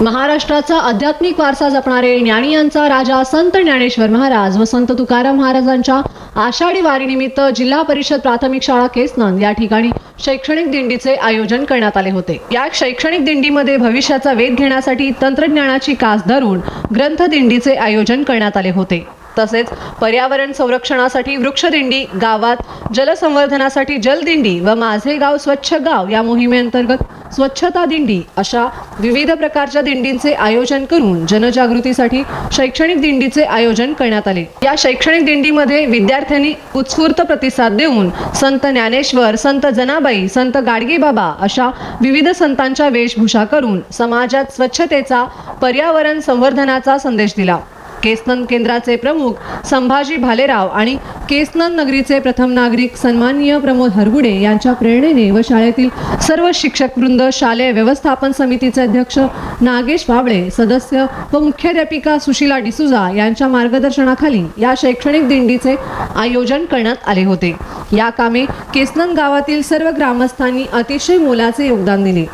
महाराष्ट्राचा आध्यात्मिक वारसा जपणारे ज्ञानियांचा राजा संत ज्ञानेश्वर महाराज व संत तुकाराम महाराजांच्या आषाढी वारीनिमित्त जिल्हा परिषद प्राथमिक शाळा केसनंद या ठिकाणी शैक्षणिक दिंडीचे आयोजन करण्यात आले होते. या शैक्षणिक दिंडीमध्ये भविष्याचा वेध घेण्यासाठी तंत्रज्ञानाची कास धरून ग्रंथ दिंडीचे आयोजन करण्यात आले होते. तसेच पर्यावरण संरक्षणासाठी वृक्षदिंडी गावात जलसंवर्धनासाठी जलदिंडी व माझे गाव स्वच्छ गाव या मोहिमेअंतर्गत स्वच्छता दिंडी अशा विविध प्रकारच्या दिंडींचे आयोजन करून जनजागृतीसाठी शैक्षणिक दिंडीचे आयोजन करण्यात आले. या शैक्षणिक दिंडीमध्ये विद्यार्थ्यांनी उत्स्फूर्त प्रतिसाद देऊन संत ज्ञानेश्वर संत जनाबाई संत गाडगेबाबा अशा विविध संतांच्या वेशभूषा करून समाजात स्वच्छतेचा पर्यावरण संवर्धनाचा संदेश दिला. केसनन केंद्राचे प्रमुख संभाजी भालेराव आणि केसनन नगरीचे प्रथम नागरिक सन्माननीय प्रमोद हरगुडे यांच्या प्रेरणेने व शाळेतील सर्व शिक्षक वृंद शालेय व्यवस्थापन समितीचे अध्यक्ष नागेश वाबळे सदस्य व मुख्याध्यापिका सुशीला डिसुजा यांच्या मार्गदर्शनाखाली या शैक्षणिक दिंडीचे आयोजन करण्यात आले होते. या कामे केसनंद गावातील सर्व ग्रामस्थांनी अतिशय मोलाचे योगदान दिले.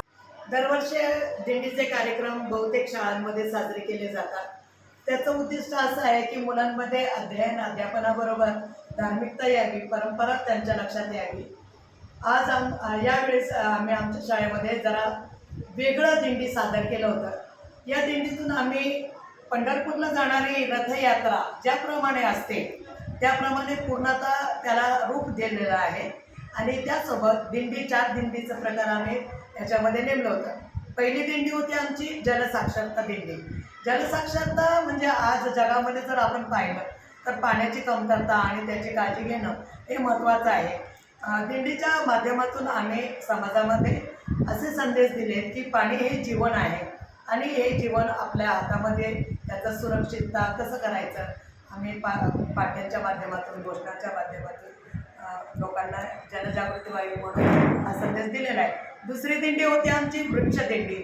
दरवर्षी दिंडीचे कार्यक्रम बहुतेक शाळांमध्ये साजरे केले जातात. त्याचं उद्दिष्ट असं आहे की मुलांमध्ये अध्ययन अध्यापनाबरोबर धार्मिकता यावी परंपरा त्यांच्या लक्षात यावी. आज आम यावेळेस आम्ही आमच्या शाळेमध्ये जरा वेगळं दिंडी सादर केलं होतं. या दिंडीतून आम्ही पंढरपूरला जाणारी रथयात्रा ज्याप्रमाणे असते त्याप्रमाणे पूर्णतः त्याला रूप दिलेलं आहे. आणि त्यासोबत दिंडी चार दिंडीचं प्रकार आम्ही याच्यामध्ये नेमलं होतं. पहिली दिंडी होती आमची जलसाक्षरता दिंडी. जलसाक्षरता म्हणजे आज जगामध्ये जर आपण पाहिलं तर पाण्याची कमतरता आणि त्याची काळजी घेणं हे महत्त्वाचं आहे. दिंडीच्या माध्यमातून आम्ही समाजामध्ये असे संदेश दिले की पाणी हे जीवन आहे आणि हे जीवन आपल्या हातामध्ये त्याचं सुरक्षितता कसं करायचं आम्ही पा पाट्यांच्या माध्यमातून घोषणाच्या माध्यमातून लोकांना जनजागृती व्हावी म्हणून हा संदेश दिलेला आहे. दुसरी दिंडी होती आमची वृक्ष दिंडी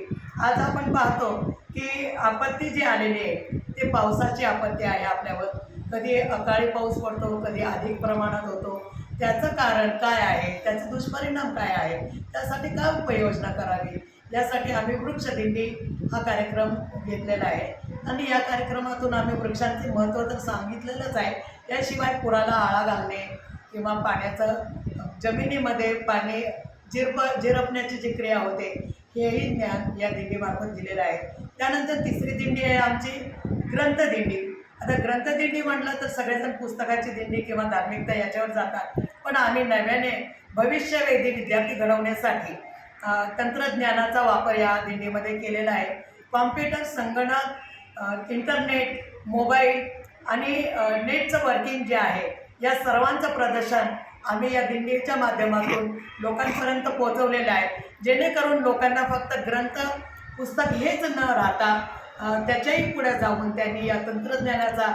आज आपण पाहतो की आपत्ती जी आलेली आहे ते पावसाची आपत्ती आहे आपल्यावर. कधी अकाळी पाऊस पडतो कधी अधिक प्रमाणात होतो. त्याचं कारण काय आहे? त्याचे दुष्परिणाम काय आहे? त्यासाठी काय उपाययोजना करावी? यासाठी आम्ही वृक्षदिंडी हा कार्यक्रम घेतलेला आहे. आणि या कार्यक्रमातून आम्ही वृक्षांचे महत्त्व तर सांगितलेलंच आहे. याशिवाय पुराला आळा घालणे किंवा पाण्याचं जमिनीमध्ये पाणी जिरप जिरपण्याची जी क्रिया होते हेही ज्ञान या दिंडीमार्फत दिलेलं आहे. त्यानंतर तिसरी दिंडी आहे आमची ग्रंथदिंडी. आता ग्रंथदिंडी म्हटलं तर सगळेजण पुस्तकाची दिंडी किंवा धार्मिकता याच्यावर जातात. पण आम्ही नव्याने भविष्यवेधी विद्यार्थी घडवण्यासाठी तंत्रज्ञानाचा वापर या दिंडीमध्ये केलेला आहे. कॉम्प्युटर संगणक इंटरनेट मोबाईल आणि नेटचं वर्किंग जे आहे या सर्वांचं प्रदर्शन आम्ही या दिंडीच्या माध्यमातून लोकांपर्यंत पोहोचवलेलं आहे. जेणेकरून लोकांना फक्त ग्रंथ पुस्तक हेच न राहता त्याच्याही पुढे जाऊन त्यांनी या तंत्रज्ञानाचा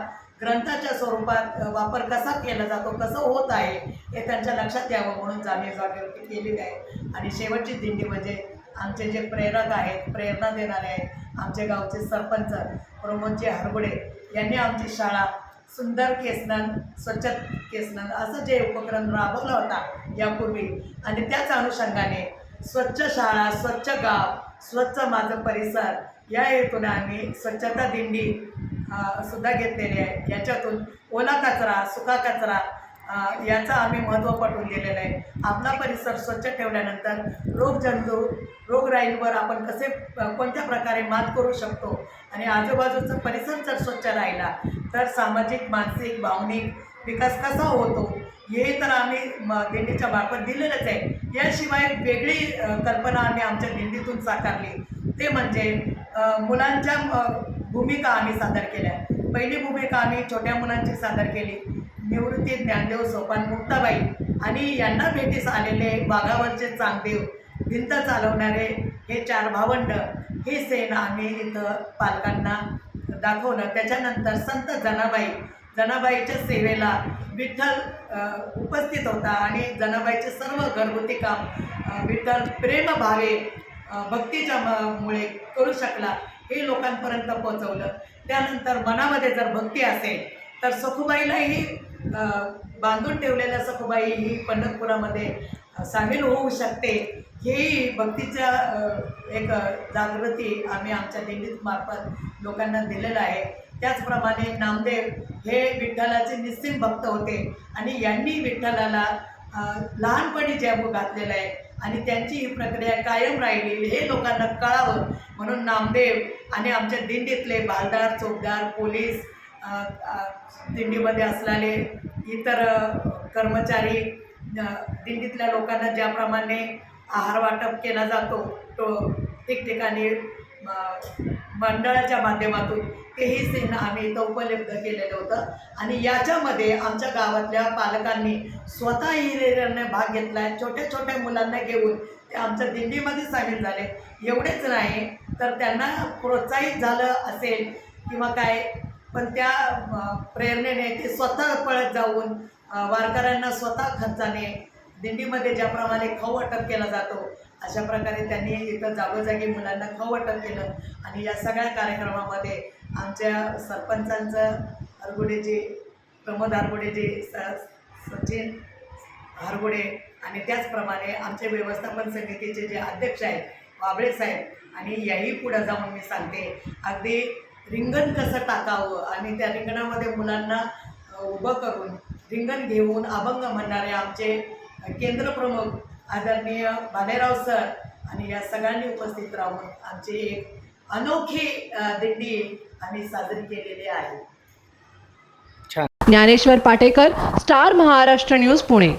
ग्रंथाच्या स्वरूपात वापर कसा केला जातो कसं होत आहे हे त्यांच्या लक्षात यावं म्हणून जाणीव जागृती केलेली आहे. आणि शेवटची दिंडी म्हणजे आमचे जे प्रेरक आहेत प्रेरणा देणारे आहेत आमचे गावचे सरपंच प्रमोदजी हरगुडे यांनी आमची शाळा सुंदर केसनन स्वच्छ केसनन असं जे उपक्रम राबवला होता यापूर्वी. आणि त्याच अनुषंगाने स्वच्छ शाळा स्वच्छ गाव स्वच्छ माझं परिसर या हेतून आम्ही स्वच्छता दिंडी सुद्धा घेतलेली आहे. याच्यातून ओला कचरा सुका कचरा याचं आम्ही महत्त्व पटवून दिलेलं आहे. आपला परिसर स्वच्छ ठेवल्यानंतर रोगजंतू रोगराईंवर आपण कसे कोणत्या प्रकारे मात करू शकतो? आणि आजूबाजूचा परिसर जर स्वच्छ राहिला तर सामाजिक मानसिक भावनिक विकास कसा होतो? हे तर आम्ही म दिंडीच्या मार्फत दिलेलंच आहे. याशिवाय वेगळी कल्पना आम्ही आमच्या दिंडीतून साकारली. ते म्हणजे मुलांच्या भूमिका आम्ही सादर केल्या. पहिली भूमिका आम्ही छोट्या मुलांची सादर केली. निवृत्ती ज्ञानदेव सोपान मुक्ताबाई आणि यांना भेटीस आलेले वाघावरचे चांगदेव भिंत चालवणारे हे चार भावंड हे सेन आम्ही इथं पालकांना दाखवलं. त्याच्यानंतर संत जनाबाई जनाबाईच्या सेवेला विठ्ठल उपस्थित होता आणि जनाबाईचे सर्व घरगुती काम विठ्ठल प्रेमभावे भक्तीच्या म- मुळे करू शकला हे लोकांपर्यंत पोहोचवलं. त्यानंतर मनामध्ये जर भक्ती असेल तर सखुबाईलाही बांधून ठेवलेल्या सखुबाई ही पंढरपुरामध्ये सामील होऊ शकते. ही भक्तीच्या एक जागृती आम्ही आमच्या दिंडीत मार्फत लोकांना दिलेलं आहे. त्याचप्रमाणे नामदेव हे विठ्ठलाचे निश्चित भक्त होते आणि यांनी विठ्ठलाला लहानपणी जॅबू घातलेला आहे आणि त्यांची ही प्रक्रिया कायम राहिली. हे लोकांना कळावं म्हणून नामदेव आणि आमच्या दिंडीतले बालदार चौकदार पोलीस दिंडीमध्ये असलेले इतर कर्मचारी दिंडीतल्या लोकांना ज्याप्रमाणे आहार वाटप केला जातो तो ठिकठिकाणी मंडळाच्या माध्यमातून तेही सीन आम्ही इथं उपलब्ध केलेलं होतं. आणि याच्यामध्ये आमच्या गावातल्या पालकांनी स्वतः ही भाग घेतला आहे. छोट्या छोट्या मुलांना घेऊन ते आमच्या दिंडीमध्ये सामील झाले. एवढेच नाही तर त्यांना प्रोत्साहित झालं असेल किंवा काय पण त्या प्रेरणेने ते स्वतः पळत जाऊन वारकऱ्यांना स्वतः खर्चाने दिंडीमध्ये ज्याप्रमाणे खाऊ अटक केला जातो अशा प्रकारे त्यांनी इथं जागोजागी मुलांना खाऊ अटक केलं. आणि या सगळ्या कार्यक्रमामध्ये आमच्या सरपंचांचं हरगुडेजी प्रमोद हरगुडेजी स सचिन हरगुडे आणि त्याचप्रमाणे आमचे व्यवस्थापन समितीचे जे अध्यक्ष आहेत बाबळे साहेब आणि याही पुढं जाऊन मी सांगते. अगदी रिंगण कसं टाकावं आणि त्या रिंगणामध्ये मुलांना उभं करून रिंगण घेऊन अभंग म्हणणारे आमचे केंद्रप्रमुख आदरणीय भालेराव सर आणि या सगळ्यांनी उपस्थित राहून आमची एक अनोखी दिंडी आम्ही साजरी केलेली आहे. Dnyaneshwar Patekar star Maharashtra news Pune.